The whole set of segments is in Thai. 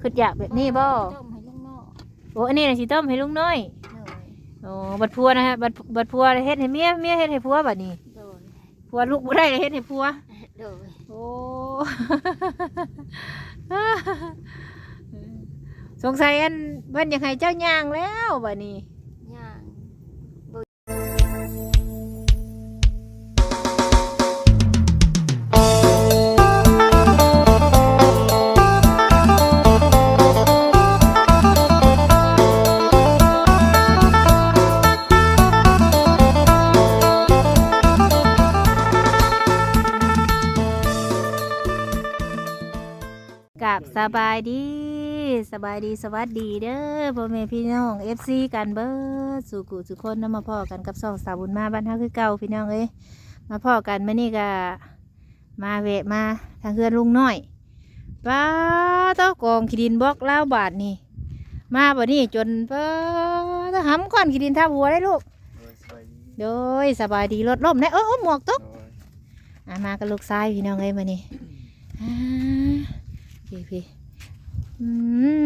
คืออยากแบบนี้บ่ต้มให้ลูกน้องโอ้อันนี้น่ะสิต้มให้ลุงน้อยโดยโอ้บัดพัวนะฮะบัดบัดพัวเฮ็ดให้เมียเมียเฮ็ดให้ผัวบัดนี้โดยผัวลูกบ่ได้ก็เฮ็ดให้ผัวโดยโอ้สงสัยอันเพิ่นอยากให้เจ้าย่างแล้วบัดนี้ สบายดีสบายดีสวัสดีเด้อพ่อแม่พี่น้อง FC กันเบิดสู่กุสุคนนำมาพ่อกันกับสองสาวบุญมาบ้านเฮาคือเก่าพี่น้องเอ้ยมาพ่อกันมื้อนี้ก็มาแวะมาทางเฮือนลุงน้อยป้าเต้ากองขี้ดินบล็อกล้าวบาทนี่ มาบ่นี้จนป้าเต้าหำก้อนขี้ดินทับหัวได้ลูกโดยสบายดีโดยสบายดีรถล่มได้เออหมวกตกโดยอะมากับลูกชายพี่น้องเอ้ยมานี่อ่า พี่พี่อื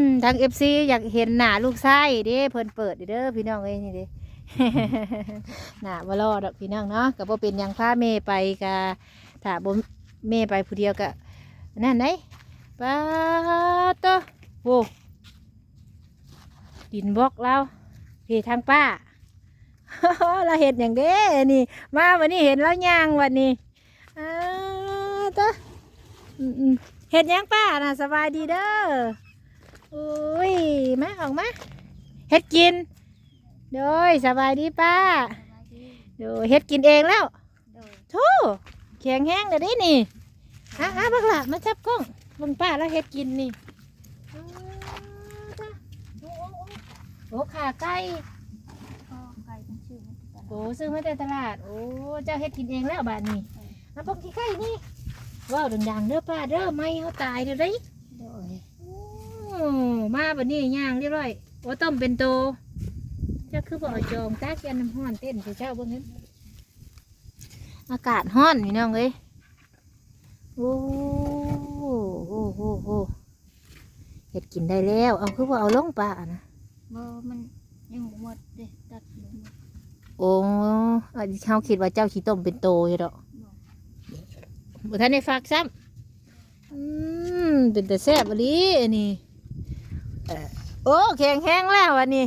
มทางเอฟซีอยากเห็นหน้าลูกชายเด้เพิ่นเปิดเด้อพี่น้องเอ้ยนี่เด้หน้าบ่รอดอกพี่น้องเนาะก็บ่เป็นยังพาเมไปกะถ้าบ่เมไปผู้เดียวก็นั่นไดป้าตโว้ดินบล็อกแล้วพี่ทางป้าเราเห็นอย่างเด้นี่ มาวันนี้เห็นแล้วย่างวันนี้อ้าตาอืมอืม เห็ดหยังป้าน่ะสบายดีเด้อโอ้ยมาออกมาเห็ดกิน โดยสบายดีป้าสบายดีโดยเห็ดกินเองแล้วโดยโธ่แข็งแห้งเดี๋ยวนี้นี่อะอะบักละมาจับกล้องเบังป้าแล้วเห็ดกินนี่อ้าวจ้ะโอ้โอ้โอ้โอ้ขาไก่ก็ไก่เป็นชื่อมันตลาดโอ้ซื้อมาแต่ตลาด โอ้เจ้าเฮ็ดกินเองแล้วบาดนี้มาปกที่ใกล้นี่ ว้าวดังๆเด้อป้าเด้อไม่เขาตายเด้อเด้ยโดยโอ้มาบัดนี้ย่างเรียบร้อยโอ้ต้มเป็นโตเจ้าคือบ่เอาจองตากยันน้ำห้อนเต้นสิเจ้าเบิ่งเห็นอากาศห้อนพี่น้องเอ้ยโอ้โหโอ้โหโอ้เฮ็ดกินได้แล้ว เอาคือบ่เอาลงป้านะบ่มันยังบ่หมดเด้ตัดบ่หมดโอ้อันนี้เขาคิดว่าเจ้าขี้ต้มเป็นโตอยู่ดอก บ่บ่ทันได้ฝากซ้ำอืมเป็นแต่แซ่บอลีอันนี้โอ้แข็งแห้งแล้ววันนี้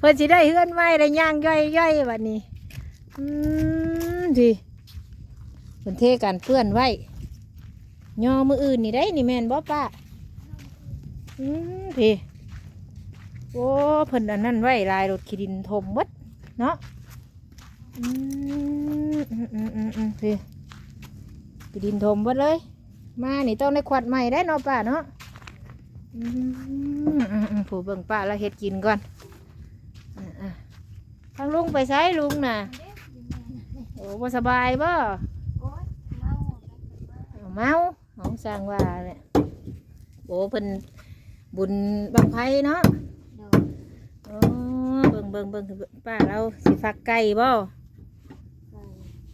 เพิ่นสิได้เฮือนใหม่ได้ย่างย่อยๆวันนี้อืมดีเพิ่นเทกันเปื้อนไว้ย่อมืออื่นนี่ได้นี่แม่นบ่ป้าอืมดีโอ้เพิ่นอันนั้นไว้ลายรถขี้ดินถมหมดเนาะอืมอืมอืมอืมอื มดีไปดินถมหมดเลย มานี่ต้องได้ขวัดใหม่ได้เนาะป้าเนาะอืมอืมอืมผู้เบิ่งป้าแล้วเฮ็ดกินก่อนอะอะทางลุงไปใช้ลุงน่ะเด้อยู่แม่น่ะนี่โอ้บ่สบายบ่โอ้ยเมาแล้วก็ว่าเอาเมาเอาสร้างว่าเนี่ยโอ้เพิ่นบุญบังไพเนาะโดยโอ้เบิ่งเบิ่งเบิ่งป้าเราสิฟักไก่บ่ไก่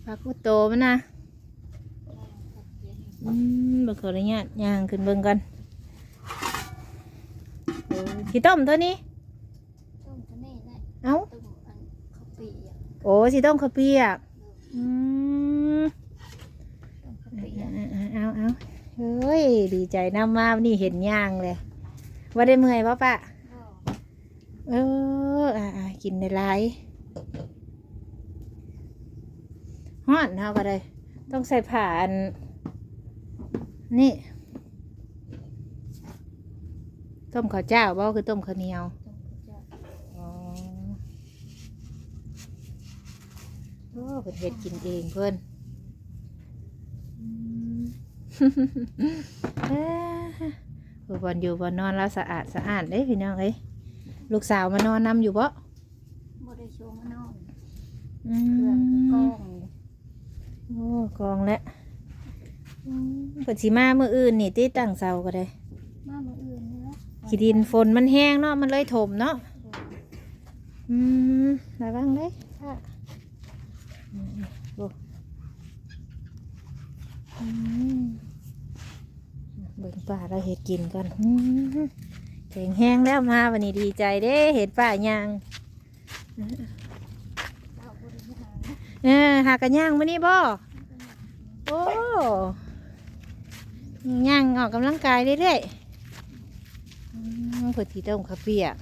ฟักกุโตมันนะไก่ตัดเย็น อืมเบิ่งขออนุญาตย่างขึ้นเบิ่งกันโอ้ขี้ต้มตัวนี้ ต้มตัวนี้แหละเอ้า ต้มอันข้าวเปียกโอ้สีต้มข้าวเปียกอืมต้มข้าวเปียกเอาเอาเฮ้ย ดีใจน้ำมาวันนี่เห็นย่างเลย ว่าได้เมื่อยป่ะปะก็เอออ่าอ่ากินในไรฮ้อนเท่าก็ได้ ต้องใส่ผ่าอัน นี่ต้มข้าวเจ้าบ่คือต้มข้าวเหนียวต้มข้าวเจ้าอ๋อโอ้เพิ่นเฮ็ดกินเองเพิ่นอืมเอ้อบ่บอนอยู่บ่นอนแล้วสะอาดสะอาดเด้พี่น้องเอ้ยลูกสาวมานอนนำอยู่บ่บ่ได้โชว์มานอนอืเครื่องก็กล้มองโอ้กองแล้วอืม เพิ่นสิมามื้ออื่นนี่ติตั้งเสาก็ได้มามื้ออื่นนี่แหละขี้ดินฝนมันแห้งเนาะมันเลยถมเนาะอืมระวังเลยค่ะอืมโอ้อืมเบิ่งป้าเราเห็ดกินก่อนอื้อแข็งแห้งแล้วมาวันนี้ดีใจเด้เห็ดป้ายางเอาบริหารเออหากันย่างมานี่บ่โอ้ ย่างออกกำลังกายเรื่อยๆอืมเผื่อที่ต้มข้าวเปียก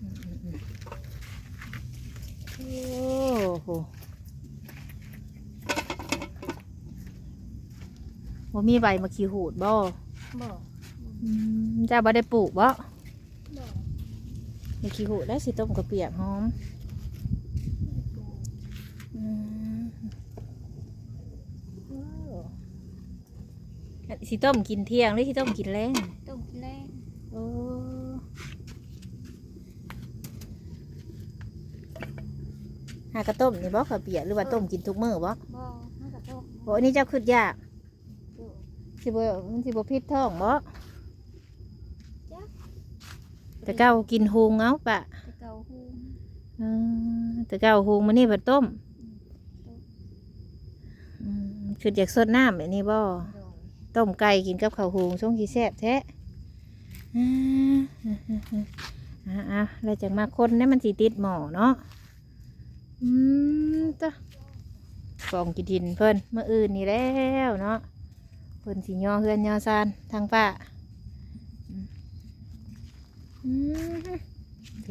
อืมๆๆโอ้โหว่ามีใบมะขีหูดบ่บ่อืมเจ้าบ่ได้ปลูกบ่บ่มะขีหูดได้สิต้มข้าวเปียกหอม อืมว้าวอัน สิต้มกินเที่ยงหรือสิต้มกินแรงต้มกินแรงโอ้หากระต้มนี่บ่ข้าวเปียกหรือว่าต้มกินทุกมื้อบ่บ่มันก็ต้มโอ้อันนี้เจ้าคืดยากโดยสิบ่มันสิบ่พิษท้องบ่จ๊ะแต่เก้ากินหุงเอาปะแต่เก่าฮูมเออแต่เก้าหุงมันนี่บัดต้มอืมคืออยากสดน้ำแบบนี้บ่โดย ต้มไก่กินกับข้าวหุงช่วงขี้แซ่บแท้อ่าอ่าอ่าจากมาคนนี่มันสีติดหมอเนาะอืมจ้ะกองกินดินเพิ่นเมื่ออื่นนี่แล้วเนาะเพิ่นสีย่อเฮือนย่อซานทางป้าอืมโอเค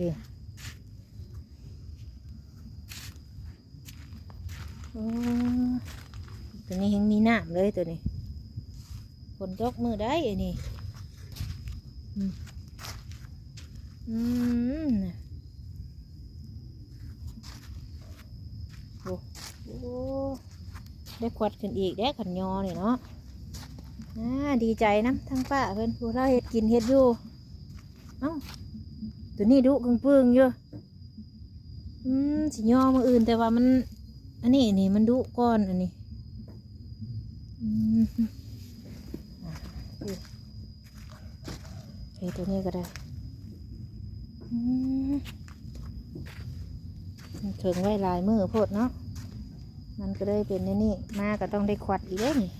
ตัวนี้ยังมีน้ำเลยตัวนี้ นตกมือได้ไอ้นี่อืมอืมน่ะโอ้โอ้ได้ควัดขึ้นอีกได้ขันยอเนี่ยเนาะอ่าดีใจนะทั้งป้าเพิ่อนผู้เราเห็ดกินเห็ดอยู่เอ้าตัวนี้ดุกึ่งปึงอยู่อืมสิยอมืออื่นแต่ว่ามัน อันนี้นี่มันดุก้อนอันนี้อืม ใช้ตัวนี้ก็ได้อืมมันถึงไว้ลายมือโพดเนาะ มันก็ได้เป็นนี่นี่มาก็ต้องได้ควัดอีกเด้อนี่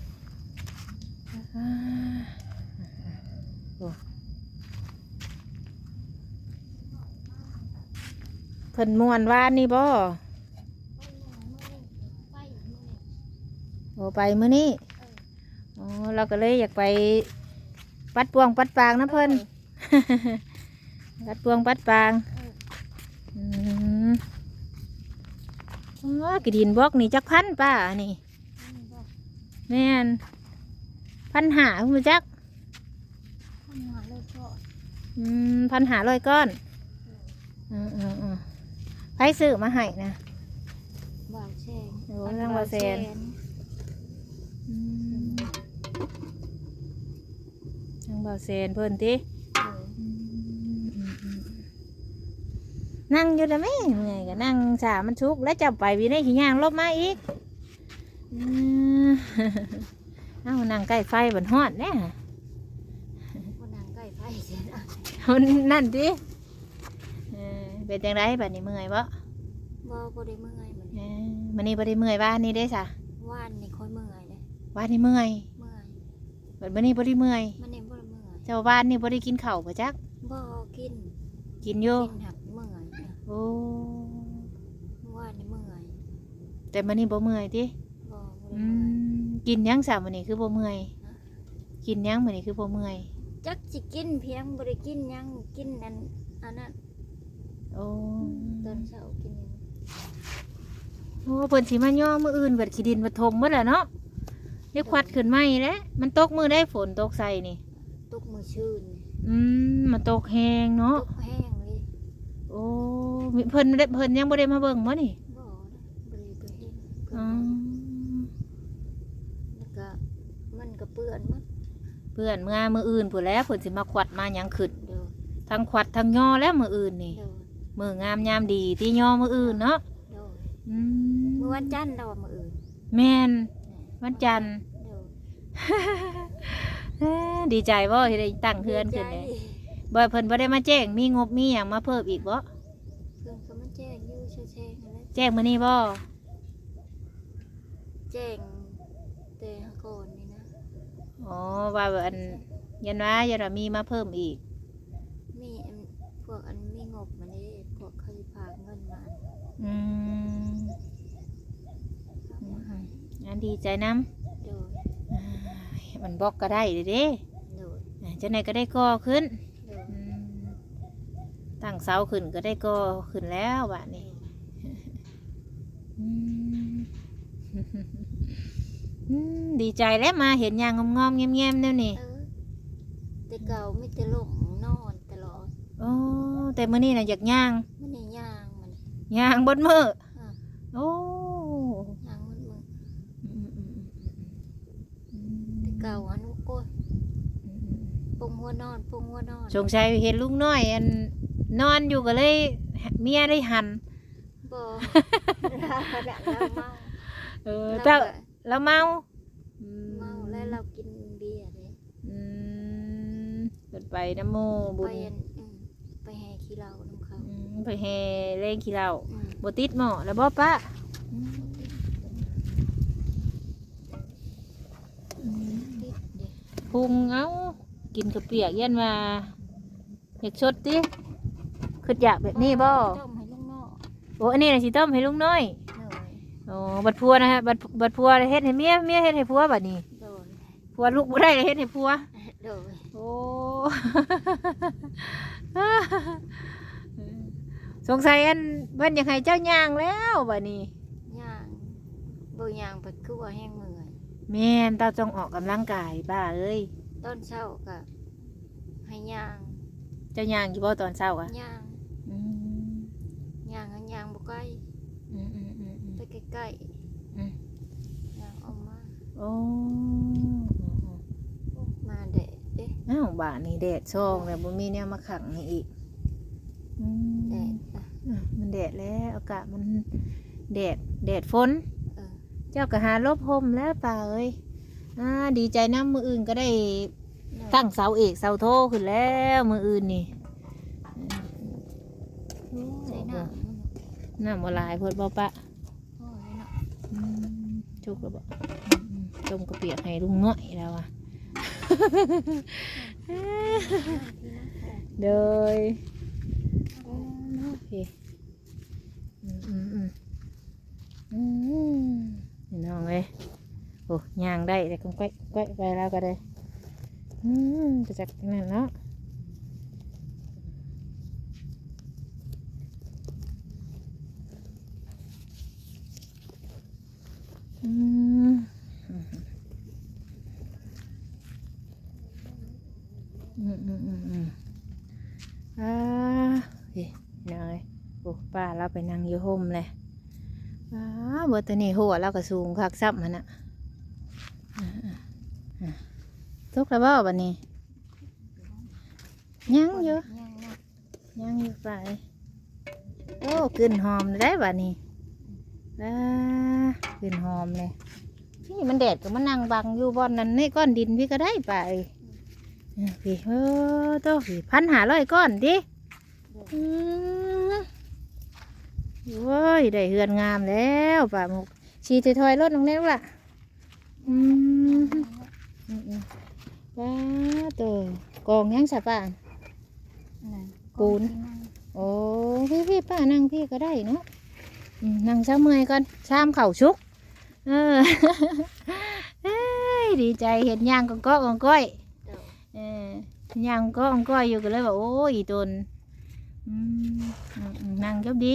อ่าโอ้เพิ่นม่วนวานนี่บ่ไปมื้อนี้โอ้ไปมื้อนี้อ๋อเราก็เลยอยากไปปัดปวงปัดปางนะเพิ่น ปัดปวงปัดปางอืมอ๋อกระดินบล็อกนี่จักพันป้านี่อันนี้บ่แม่นพันหาคุณจักทำงานเลยก็อืมพันหาร้อยก้อนอืมอืมอืมไผซื้อมาให้นะบ่าวแชงโอ้ทางบ่าวแซนอืมทางเบาเซนเพิ่นติ นั่งอยู่นะแม่เมื่อยก็นั่งสามันชุกแล้วจับไปวินัยขี้ย่างลบมาอีกอืมเอ้านั่งใกล้ไฟบนฮอดแน่คนนางใกล้ไฟเสียนะเอานั่นดิเออเป็นจังไรบัดนี้เมื่อยบ่บ่บ่ได้เมื่อยมันเออมันนี่บ่ได้เมื่อยบ้านนี่ได้ซะว่านนี่ค่อยเมื่อยเลยบ้านนี่เมื่อยเมื่อยบัดมื้อนี้บ่ได้เมื่อยมันนี่บ่ได้เมื่อยเจ้าบ้านนี่บ่ได้กินข้าวบ่จักบ่กิน กินอยู่กินหั กเมื่อยนะโอ้ว่านนี่เมื่อยแต่มื้อนี้บ่เมื่อยติบ่บ่อืได้เมื่อย มกินหยังซะมื้อนี้คือบ่เมื่อยกินหยังมื้อนี้คือบ่เมื่อยจักสิกินเพียงบ่ได้กินหยังกินอันอันนั้นโอ้ตอนเช้ากินหยังโอ้เพิ่นสิมาย่อมื้ออื่นเบิดขี้ดินมาถมหมดแล้วเนาะได้ควัดขึ้นใหม่แล้วมันตกมื้อได้ฝนตกใส่นี่ ตกมือชื่นอืมมันตกแฮงตเนาะกแห้งเลยโอ้มีเพิ่นได้เพิ่นยังบ่ได้มาเบิ่งบ่นี่บ่ได้บ่ได้ไปเห็นเพิ่นอ๋อแล้วก็มันก็เปื้อนหมัดเพื่อนเมื่อมื้ออื่นพุ่นแหล้วเพิ่นสิมาควัดมาหยังขึ้นเด้อทั้งควัดทั้งย่อแล้วมื้ออื่นนี่ เด้อมื้องามยามดีที่ย่อมื้ออื่นเนาะเด้ออืมเมื่อวันจันทร์เราว่ามื้ออื่นแม่นวันจันทร์เด้อเอ้อดีใจบ่ที่ได้ตั้งเฮือนขึ้นดีนี่ใจ บ่เพิ่นบ่ได้มาแจ้ง มีงบมีหยังมาเพิ่มอีกบ่เพิ่นก็มาแจ้งอยู่แช่ๆนั่นแหละแจ้งมื้อนี้บ่แจ้งแต่ก่อนนี่นะโอ๋อว่าอันยันว่ายันว่ามีมาเพิ่มอีก มีอันพวกอันมีงบมานี่พวกเคยพากเงินมาอืมเอามาให้อันดีใจน้โดยำอ่ามันบอกก็ได้เด้เด้โดยอ่าเจ้าไหนก็ได้ก่อขึ้นโดยอืม ตั้งเสาขึ้นก็ได้ก่อขึ้นแล้วบะนี้อืมอืมดีใจแล้วมาเห็นยางงอมๆแง้มๆแล้วนี่เออแต่เก่าไม่แต่ลมนอนตลอดโอ้แต่มื้อนี้น่ะอยากย่างมันนี่ย่างมันย่างบนมืออะโอ้ย่างมันมึงอืมอืมอืมอืมแต่เก่าอันโอ้ยปงหัวนอนปงหัวนอนสงสัยเห็นลุงน้อยอัน นอนอยู่ก็เลยเมียได้หันบ่เราละเราเมาเออเราเจ้าก็แล้วเมาอืเมาแล้วเรากินเบียร์เลยอืมเปิดไปน้ำโมบุไปญอันอืมไปแห่ขี้เหล้าน้ำเขาอืมไปแห่เล่งขี้เหล้าอืมบติดหมอแล้วบ่ปะอืมติดเด็กพุงเอากินกระเปียกเย็นว่าอยากชดติ คืออยากแบบนี้บ่ต้มให้ลูกนอกโอ้อันนี้น่ะสิต้มให้ลุงน้อยหน่อยโอ้บัดพัวนะฮะบัดบัดพัวเฮ็ดให้เมียเมียเฮ็ดให้พัวบัดนี้โดนพัวลูกบ่ได้เลยเฮ็ดให้พัวโดนโอ้สงสัยอันเพิ่นอยากให้เจ้าย่างแล้วบัดนี้ย่างบ่ย่างไปคือว่าแห้งเมื่อยแม่นเต้าจงออกกำลังกายบ้าเอ้ยตอนเช้าก็ให้ย่าง เจ้าย่างอยู่บ่ตอนเช้าอะย่างอืมย่างให้ย่างบ่ใกล้อืมอืมอืมอืมไปใกล้อืมๆย่างออกมาโอ้มาเด็ดเด้อ้าวบ้านนี้แดดช่องแล้วบ่มีแนวมาขังให้อีกอืมแดดอะอะมันแดดแล้วอากาศมันแดดแดดฝน เออเจ้าก็หาลบห่มแล้วป่าเอ้ยอ่าดีใจน้ำมืออื่นก็ได้เนาะตั้งเสาเอกเสาโทขึ้นแล้วมืออื่นนี่ ใส่น้ำมัน น้ำมาลายเพิ่นบ่ปะโอ้ยเนาะอืมจุกแล้วบ่อืมจมกระเปียกให้ลุงน้อยแล้วอะ เดยโอเคอืมอืมอืมอืมนี่น้องเอ้ยโอ้ย่างได้แต่ก็ก้อยก้อยไปแล้วก็ได้ อืมจะจักนั่นเนาะ อืมอืมอืมอืมอ่าเฮ้ยน้องเอ้ยโอ้ป้าเราไปนั่งอยู่ห่มเลยอ้าเบอร์ตัวนี้หัวเราก็สูงคักซับมันอะอ่าอ่าอ่าทุกระเบ้าบันนี้ ยังอยู่ยังเยอยู่ไปโอ้กลิ่นหอมได้บัดนี้อ่า กลิ่นหอมเลยนี่มันแดดก็มานั่งบังอยู่บอนนั้นในก้อนดินพี่ก็ได้ไปเออพี่เออโตพี่พันหาร้อยก้อนดิอืมโว้ยได้เฮือนงามแล้วป่ามุกชีถอยๆรถลงเร็วล่ะอืมอืมอืมว้าตัวกองยังสับป่านปูนโอ้พี่พี่ป้านั่งพี่ก็ได้เนาะนั่งเช้าเมื่อยก่อนชามเข่าชุก เออเอ้ยดีใจเห็นย่างกองก้อกองก้อยเด้อเออย่างก็กองก้อยอยู่ก็เลยบอกโอ้ยอีตนอืมอืมอืมนั่งจบดี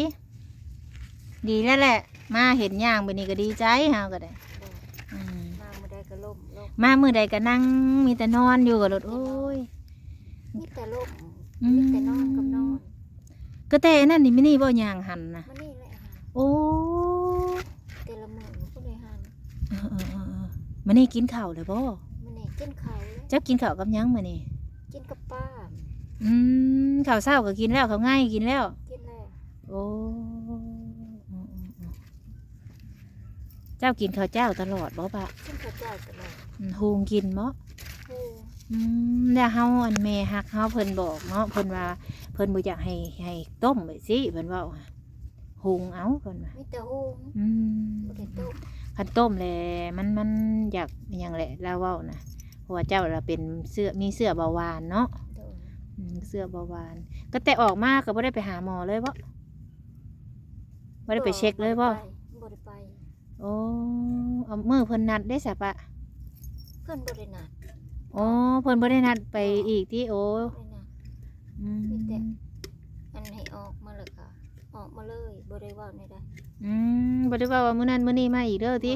ดีแล้วแหละ มาเห็นย่างแบบนี้ก็ดีใจเฮาก็ได้เด้ออืมมาเมื่อใดก็ล่มล่มมามือใดก็นั่งมีแต่นอนอยู่กับรถโอ้ยมีแต่ล่มอืมีแต่นอนกับนอนก็แต่นั่นนี่ไม่นี่บ่ย่างหันนะมันนี่แหละค่ะโอ้ แต่ละมื้อมันก็เลยหัน เออเออเออเออ มันนี่กินข้าวเลยบ่มันนี่กินข้าวเลยเจ้ากินข้าวกับหยังมานี่กินกับป้าอืมข้าวเช้าก็กินแล้วข้าวง่ายกินแล้วกินแล้วโอ้อืมอืมอืมเจ้ากินข้าวเจ้าตลอดบ่ปะกินข้าวเจ้าตลอดอืมฮูงกินบ่โอ้อืมแล้วเฮาอันแม่ฮักเฮาเพิ่นบอกเนาะเพิ่นว่าเพิ่นบ่อยากให้ให้ต้มไปสิเพิ่นเว้าอะหุงเอาเพิ่นว่ามีแต่หุงอืมบ่ได้ต้ม คันต้มแหละมันมันอยากอหย่างแหละเราเว้านะราะว่าเจ้าเราเป็นเสื้อมีเสื้อเบาหวานเนาะโดยอืมเสื้อเบาหวาน ก็แต่ออกมาก็บ่ได้ไปหาหมอเลยบ่บ่ได้ไปเช็คเลยบ่บ่ได้ไปโอ้เอามือเพิ่นนัดได้สะปะเพื่อนบ่ได้นัดโอ้เพิ่นบ่ได้นัดไปอีกที่โอ้บ่ได้นัดอืม มีแต่ อันให้ออกมาเลยค่ะ ออกมาเลยบ่ได้เว้าในใดอืมบ่ได้ว่าว่ามื้อนั้นมื้อนี้มาอีกเด้อติ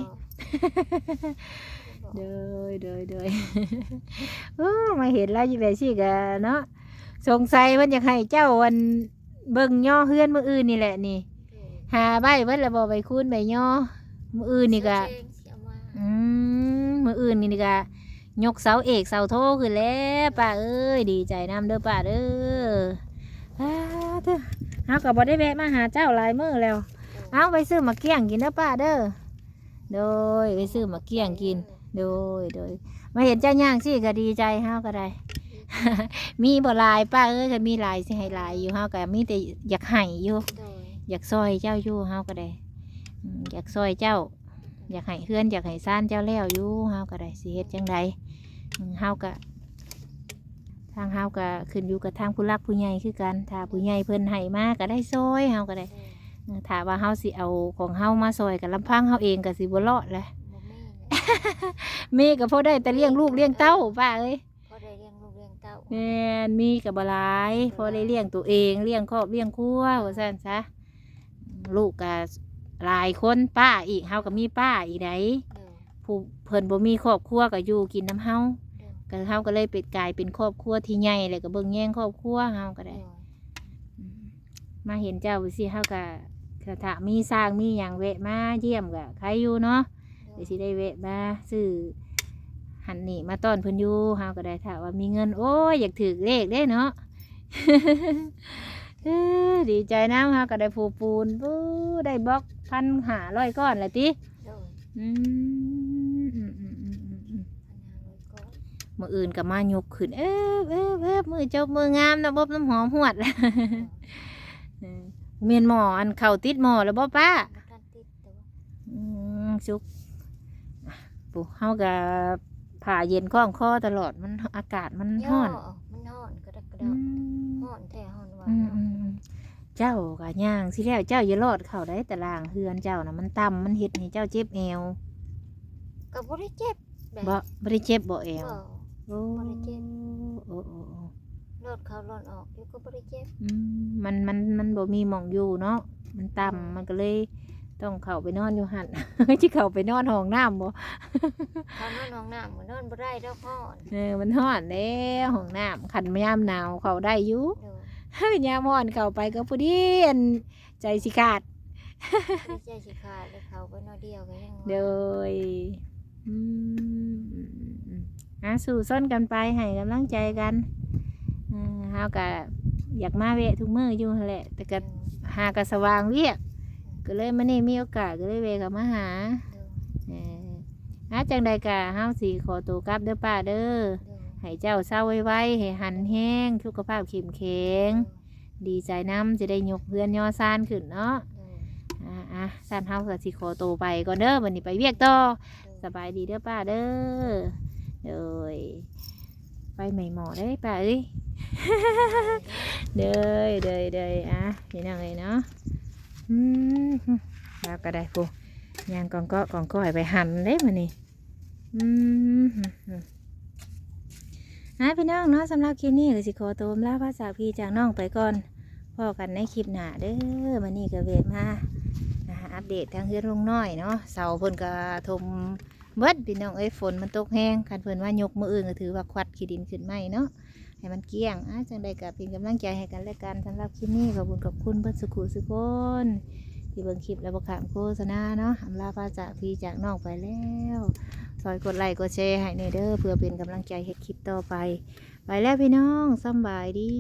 บ่เด้อเด้อเด้อโอ้มาเห็นแล้วอยู่แบบซี่ก็เนาะสงสัยเพิ่นอยากให้เจ้าวันเบิ่งย่อเฮือนมื้ออื่นนี่แหละนี่ หาใบเบิดแล้วบ่ไปคูณใบย่อมื้ออื่นนี่ก็เสื้อแดงสิเอามาอืมมื้ออื่นนี่ก็ยกเสาเอกเสาโทขึ้นแล้วป้าเอ้ยดีใจนํเด้อป้าเด้ออ้าเด้อ เฮาก็บ่ได้แวะมาหาเจ้าหลายมื้อแล้ว เอาไปซื้อมาเกี้ยงกินเด้อป้าเด้อ โดยไปซื้อมาเกี้ยงกิน โดยโดยมาเห็นเจ้าย่างสิก็ดีใจเฮาก็ได้ มีบ่หลายป้าเอ้ยก็มีหลายสิให้หลายอยู่เฮาก็มีแต่อยากให้อยู่ โดยอยากซอยเจ้าอยู่เฮาก็ได้อืมอยากซอยเจ้า อยากให้เฮือนอยากให้ซ่านเจ้าแล้วอยู่เฮาก็ได้สิเฮ็ดจังใดอืมเฮาก็ ทางเฮาก็ขึ้นอยู่กับทางผู้รักผู้ใหญ่คือกันถ้าผู้ใหญ่เพิ่นให้มาก็ได้ซอยเฮาก็ได้โดยเออถ้าว่าเฮาสิเอาของเฮามาซอยกับลำพังเฮาเองก็สิบ่รอดแหละบ่มีเลยมีก็พอได้แต่เลี้ยงลูกเลี้ยงเต้าป้าเอ้ยพอได้เลี้ยงลูกเลี้ยงเต้าแม่นมีกับบหลายพอได้เลี้ยงตัวเองเลี้ยงครอบเลี้ยงครัวว่าซั่นซะลูกก็หลายคนป้าอีกเฮาก็มีป้าอีกไดโดยผู้เพิ่นบ่มีครอบครัวก็อยู่กินน้ำเฮาโดย ก็เฮาก็เลยเป็นกลายเป็นครอบครัวที่ใหญ่เลยก็เบิ่งแย่งครอบครัวเฮาก็โดได้ยอืมมาเห็นเจ้าสิเฮาก็ก็ถ้ามีสร้างมีหยังแวะมาเยี่ยมก็ใครอยู่เนาะโดเดี๋ยยวสิได้แวะมาซื้อหันนี่มาต้อนเพิ่นอยู่เฮาก็ได้ถ้าว่ามีเงิน โอ้ยอยากถือเลขได้เนาะเอ้อดีใจน้ำเฮาก็ได้ผูปูนปู้ได้บล็อกพันหาร้อยก้อนละติโดยอืมอืมอืมอืมอืมอืม พันห้าร้อยก้อน มืออื่นก็มายกขึ้น เอ๊บเอ๊บเอ๊บมือเจ้ามืองามนะบบน้ำหอมหวดเออเมียนหมออันเข่าติดหมอแล้วบ่ป้าบ่ทันติดแต่ว่าอืมสุกปูเฮากับผ่าเย็นข้องคอตลอดมันอากาศมันย่ร้อนมันร้อนกระดักกระอืดักมร้อนแท้ร้อนหวาอืนมอืมอืมเจ้าก็ย่างสิแล้วเจ้าอย่ารอดเข้าได้แต่ล่างเฮือนเจ้าน่ะมันต่ำมันเฮ็ดให้เจ้าเจ็บแอวก็บ่ได้เจ็บแบบบ่บ่ได้เจ็บบ่แอวบ่ โอ้บ่ได้เจ็บ โอ้โอ้โอ้รถเขาร้อนออกอยู่ก็บ่ได้เจ็บอืมมันมันมันบ่มีหมองอยู่เนาะมันต่ำมันก็เลยต้องเข้าไปนอนอยู่หั่นที่เข้าไปนอนห้องน้ำบ่เขานอนห้องน้ำมันนอนบ่ได้ดอกร้อนเออมันร้อนแล้วห้องน้ำคันยามหนาวเข้าได้อยู่โดยเฮ้ยยามร้อนเข้าไปก็พอดีอันใจสิขาดไม่ใจสิขาดเลยเขาไปนอนเดียวก็ยังว่าโดยอืม อะสู่ส้นกันไปให้กำลังใจกันอ่าเฮาก็อยากมาเวะทุกมื้ออยู่หั่นแหละ แต่ก็โดยหากะสว่างเวียกก็เลยมานี่มีโอกาสก็เลยเวะกับมาหาโดยเอออาจังใดกะเฮาสิขอตัวกลับเด้อป้าเด้อโดยให้เจ้าเศร้าไว้ๆให้หันแห้งสุขภาพเข้มแข็งดีใจน้ำจะได้ยกเพื่อนย่อซานขึ้นเนาะโดยอ่าอะซานเฮาก็สิขอตัวไปก่อนเด้อวันนี้ไปเวียกต่อโดยสบายดีเด้อป้าเด้อ เด้ยไปใหม่หมอได้อป้าเอ้ยเด้อเด้อเด้ออะนี่นั่งเลยเนาะอืมแล้วก็ได้ปูยางกองก็กองก็ให้ไปหั่นได้มานี่อืมอะพี่น้องเนาะสำหรับคลิปนี้ก็สิขอตัวลาภาษาพี่จากน้องไปก่อนพอกันในคลิปหน้าเด้อมานี่ก็เวทมาอ่าอัปเดตทางเฮือนลงน้อยเนาะเสาเพิ่นก็ทม เบิดพี่น้องเอ้ยฝนมันตกแห้งคันเพิ่นว่ายกมืออื่นก็ถือว่าควัดขี้ดินขึ้นไหมเนาะให้มันเกลี้ยงอะจังใดก็เป็นกำลังใจให้กันและกันสำหรับคลิปนี้ขอบคุณขอบคุณเพื่อนสุขุสุคนที่เบิ่งคลิปและประขามโฆษณาเนาะอำลาพาจากพี่จากน้องไปแล้วซอยกดไลค์กดแชร์ให้ในเด้อเพื่อเป็นกำลังใจให้คลิปต่อไป ไปแล้วพี่น้องสบายดี